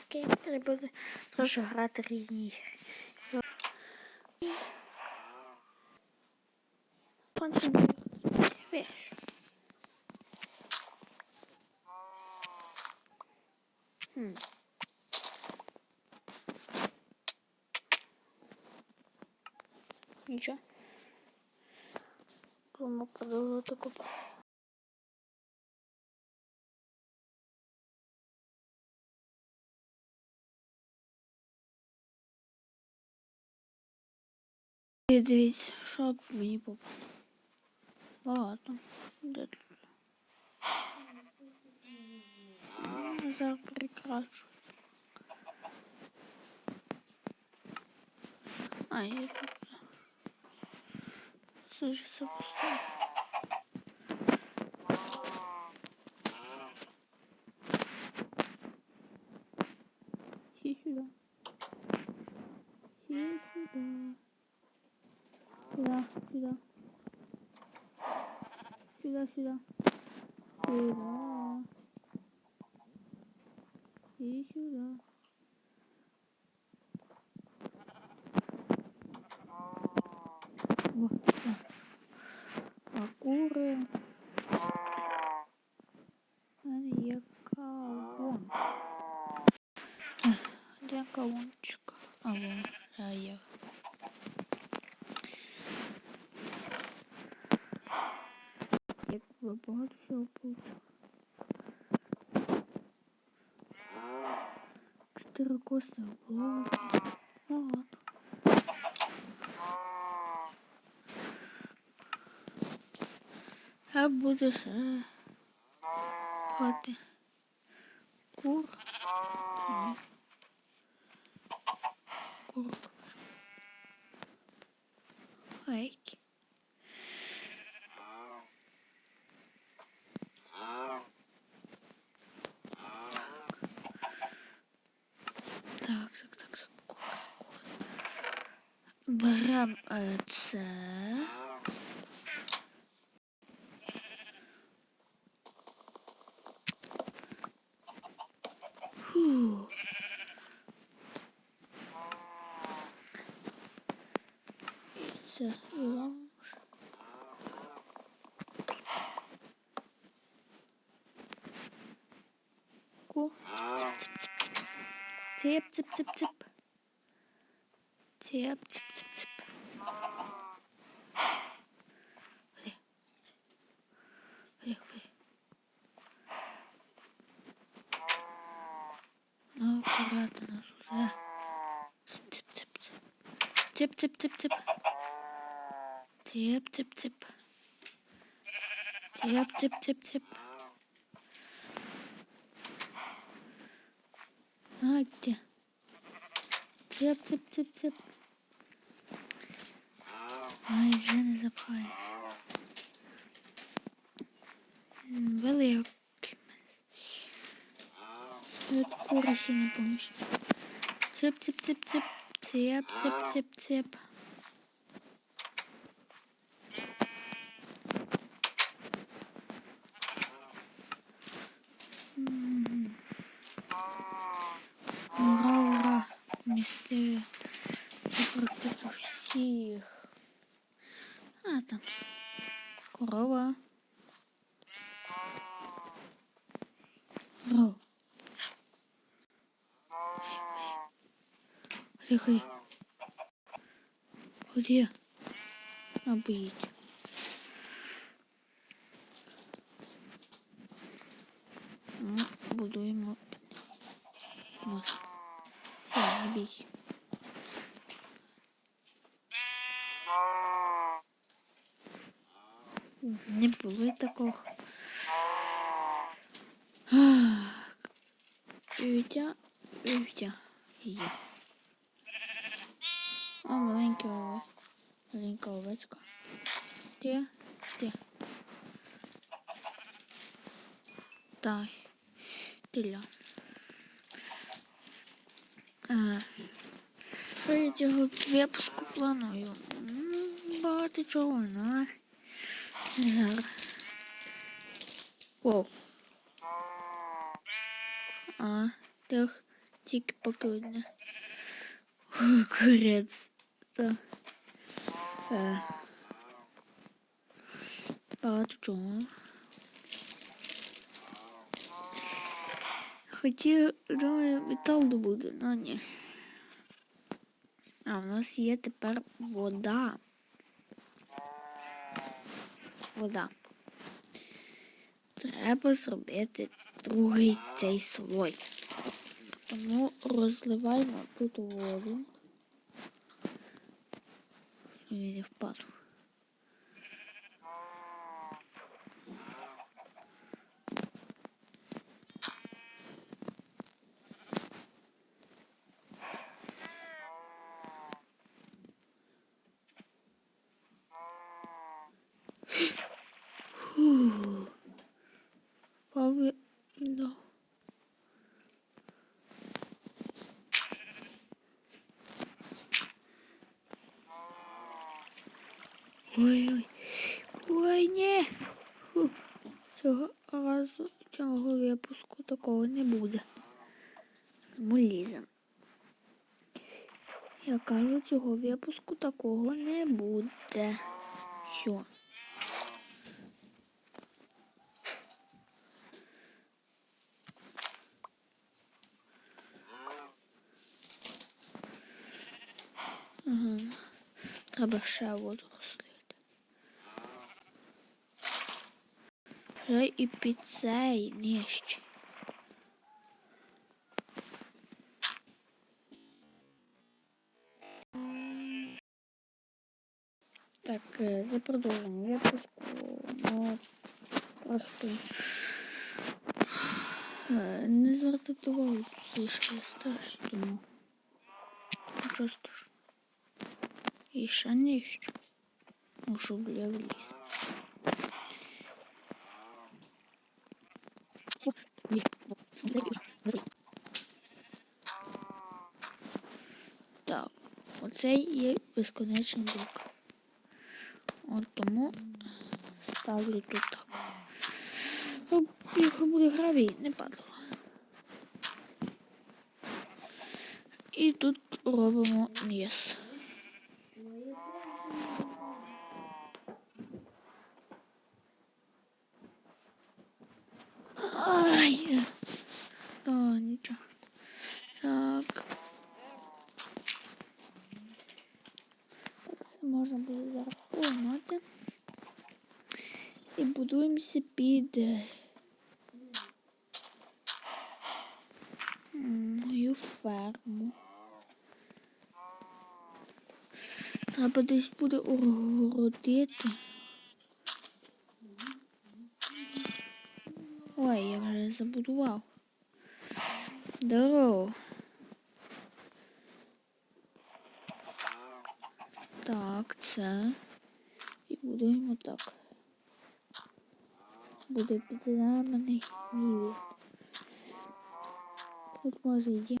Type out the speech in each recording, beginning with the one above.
скейпери буде теж грати різні ігри. Нічого. Будемо продовжувати купати. І дивіться, що мені попало. Багато. Де тут? Зараз прикрашу. А, я тут. Слушай, сопоставлю. Иди сюда. Сюда. Сюда, сюда. Сюда, сюда. Сюда. Иди сюда. Вот так. А кури. У мене є кавун. Ех, Де кавунчик? А вон, а є. Як ви багато всього получив. Чотири кости було. Багато. А будеш пхати кур. işte yılanmış. Ku. Tip tip tip. Tip tip tip tip. Tip tip. Цып, цып, цып, цып. Ай, вже не запхає. М, Великий. Тут кура ще не поміж. Цып, цып, Ура. Містер. Я протечу всіх. А, там. Корова. Ро. Ходи, ходи. Ходи. Обидь. Ну, будуємо. Ось. Все, не бійся. Не було й такого. Вітя, вітя є. О, маленький овець. Маленька овечка. Де? Де? Так. Тіля. Що я цього випуску планую? Багато чого, ну. Зараз. Воу. А, тих, Тільки поки одне. Курець. Та. Е. Багато чого. Хотів, думаю, метал добуде, але ні. А в нас є тепер вода. Вода. Треба зробити другий цей слой. Тому розливаємо тут воду. Не впаду. Ой-ой. Ой, ні. Фу. Цього разу, цього випуску такого не буде. Ми лізем. Я кажу, цього випуску такого не буде. Все. Ага. Треба ще воду Вже і під цей нижче. Так, е, за продовження випуску. Просто е, не тут зайшли страшно, тому нічого страшного. І ще нижче. Ну, щоб я вліз. Так, оцей є безконечний блок. От тому ставлю тут так. Якщо буде гравій, не падало. І тут робимо низ. Ай. О, нічого. Так. Це можна буде зараз поламати. І будуємося під е, мою ферму. Треба десь буде огородити. Ой, я вже забудував. Здорово. Так, це. І будуємо так. Буде підзнамений віві. Тут може йти.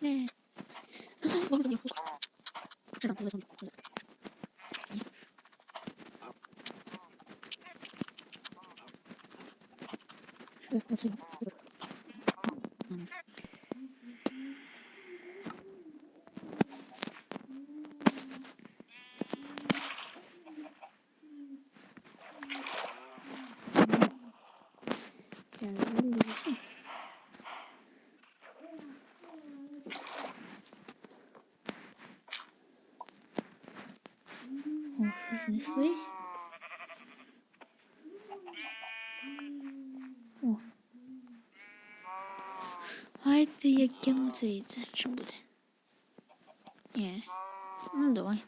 Не. Я залізу. О, що знесли? О. Гайте, я кину це яйце. Чи буде? Ні. Ну, давай.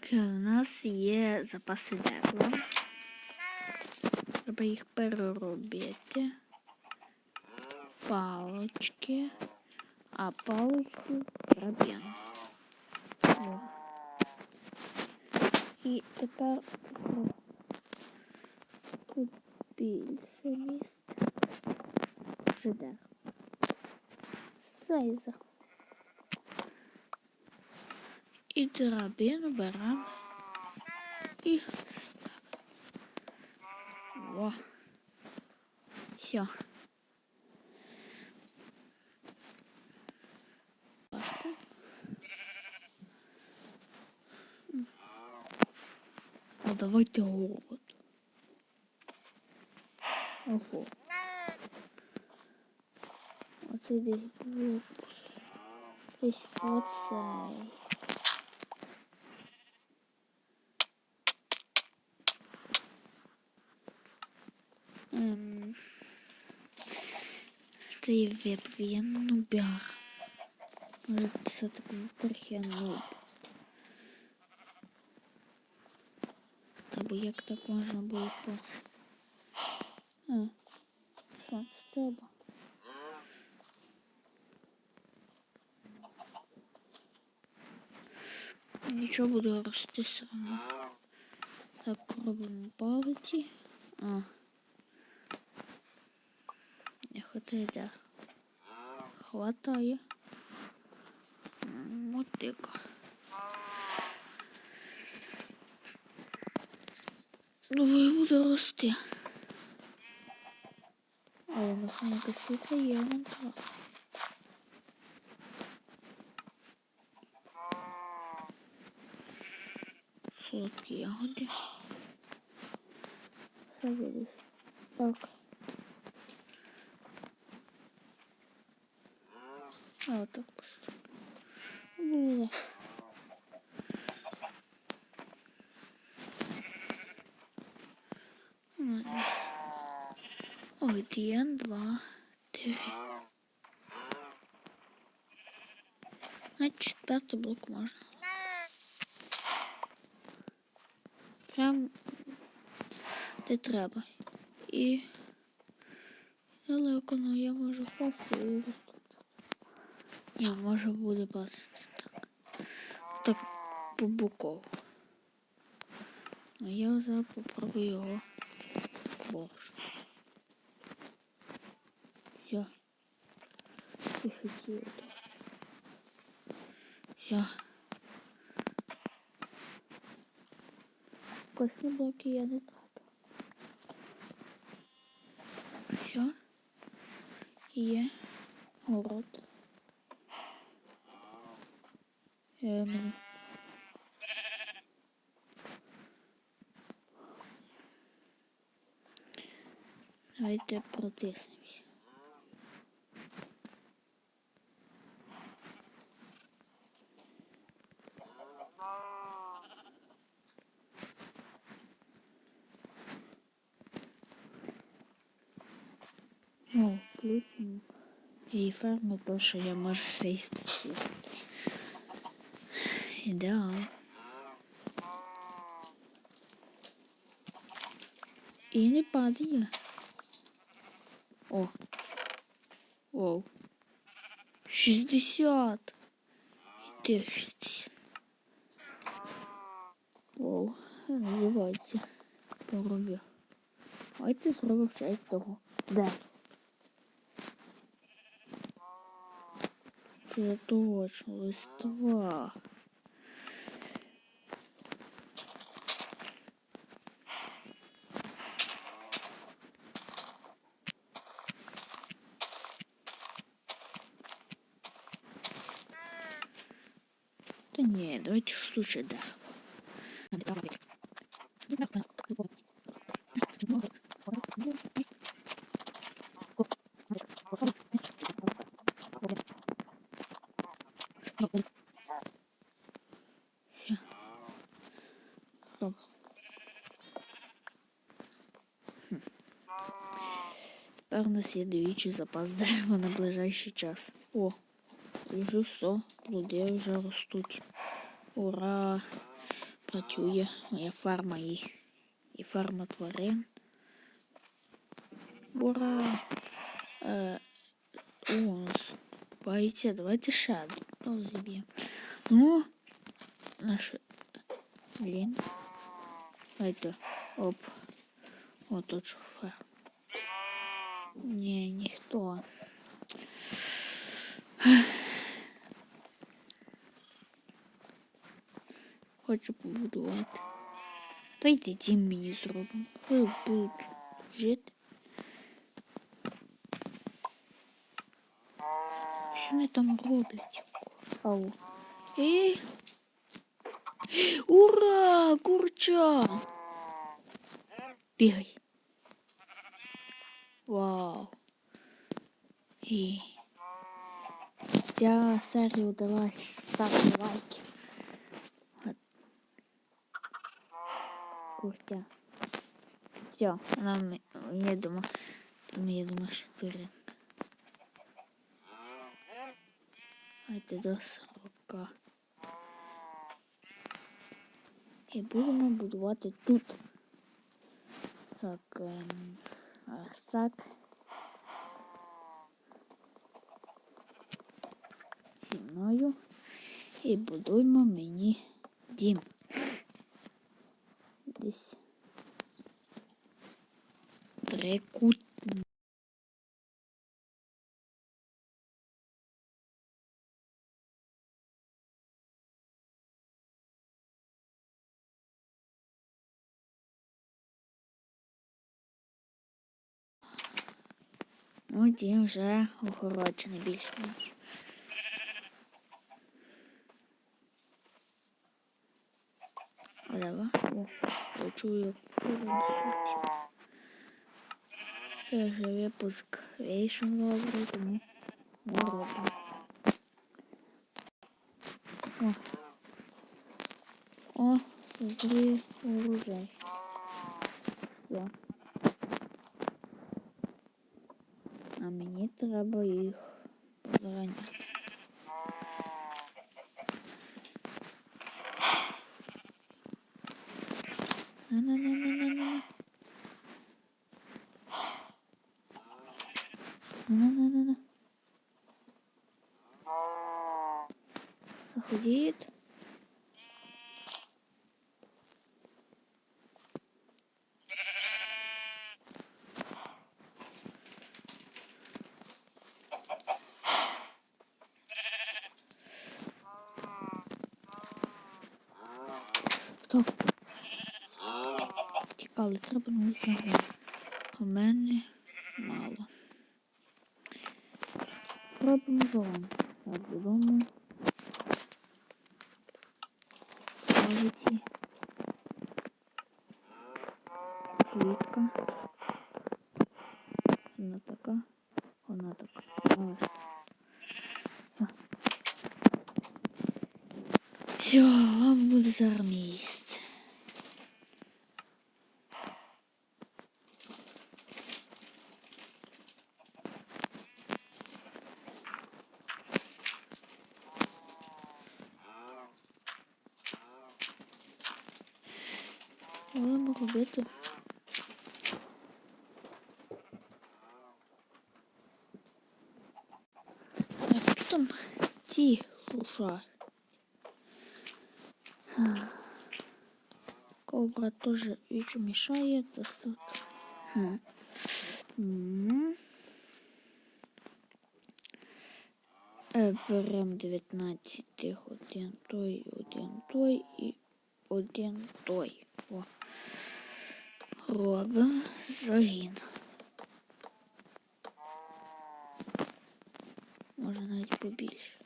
Так, У нас є запаси дерла. Треба їх переробити. Палочки. А палочки драб'ян. О. І тепер о, тут більше місць. Вже де. Сейзер. І драбину беремо. І Во. Все. Давайте голод. Ого. Оце десь блок. Десь оцей. Ем, Цей веб він нубяр. Може писати трохи нуб. Та бо як так можна було по... А, це треба? Нічого буду рости одно. Так, робимо палиці. А. Не хватає, да. Хватає. Мотика. Думаю, буду рости. А у нас якась світла є вон так. Солодкі ягоди. Савеліс. Так. А вот так просто. Було. Один, два, три. Значить, четвертий блок можна. Прям де треба. І далеко, ну я можу виступити. Ні, може буде падати так. Так по бокову. Ну я зараз попробую його борщ. Все. Пишите это. Все. Косні блоки я не трапив. Все. Є город. Ем. Давайте протиснемося. О, плюс і ферму, то що я можу все і спустити. Ідеал. І не падає. О. Оу. 60. Іде 60. Оу. Називається. Поробив. Давайте зробив 6 того. Да. Це точно листва. Да не, давайте штучек да. Стоп. Хм. Тепер у нас є двічі запас дерева на ближайший час. О, вже все, плоди вже ростуть. Ура! Працює моя фарма і, і фарма тварин. Ура! Е, о, у нас боїться, давайте ще одну зіб'ємо. Ну, наше... Блін. Давайте, оп. О, тут шофер. Ні, ніхто. Хочу побудувати. Давайте дім мені зробимо. Ой, будуть жити. Що вони там роблять? Ау. І... Ура! Курча! Бігай. Вау. І... Ця серія удалась. Ставте лайки. Куртя. Все, нам їдемо. Це ми їдемо швидко. Гайте до 40. І будемо будувати тут. Так, ем, ось так. Зі мною. І будуємо мені дім. Десь трикутник. Ну, дім вже огороджений більш-менш. А. О, я чую. Це вже випуск вийшов добрий, тому не робимо. О. О, злі урожай. Все. А мені треба їх зганяти. Хто? Тікали, треба вулицю. У мене мало. Робимо зон. Так, додому. Квітка. Вона така. Вона така. Ось. Все, вам буде зараз Будемо робити. Хто там ті руша? Кобра теж вічу мішає, то тут. Ха. М. Е, 19 тих, один той, один той і один той. О. Робимо загін. Може навіть побільше.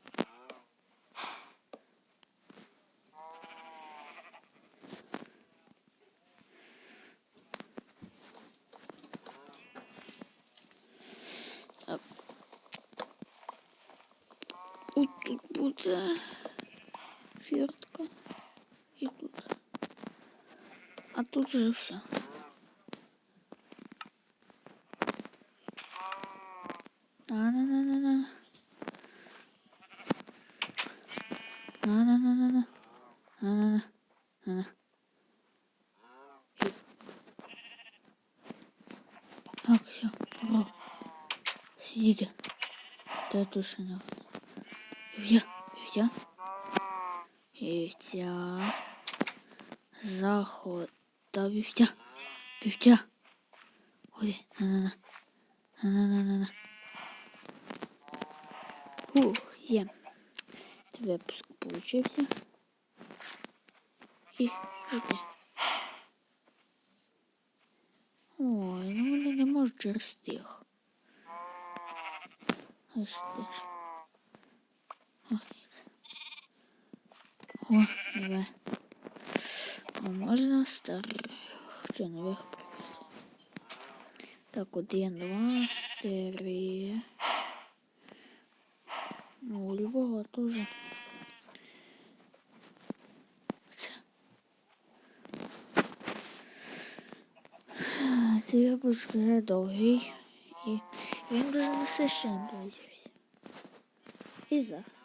Тут буде фіртка. І тут. А тут вже все. На-на-на-на-на. На-на-на-на-на. На-на-на. На-на. Так, все. Ура. Сидите. Да душа нахуй. Вівтя, вівтя. Вівтя. Заход. Да, вівтя. Вівтя. Ой, на-на-на. На-на-на-на-на. Ух, є. Це випуск получився. Сюди. Ой, ну вони через тих. Аж ти. О, нове. А можна старих. Що нових прибити? Так, один, два, три. Ну, Львова тоже. Це. Випуск вже довгий. І він дуже насичений, друзі. І зараз.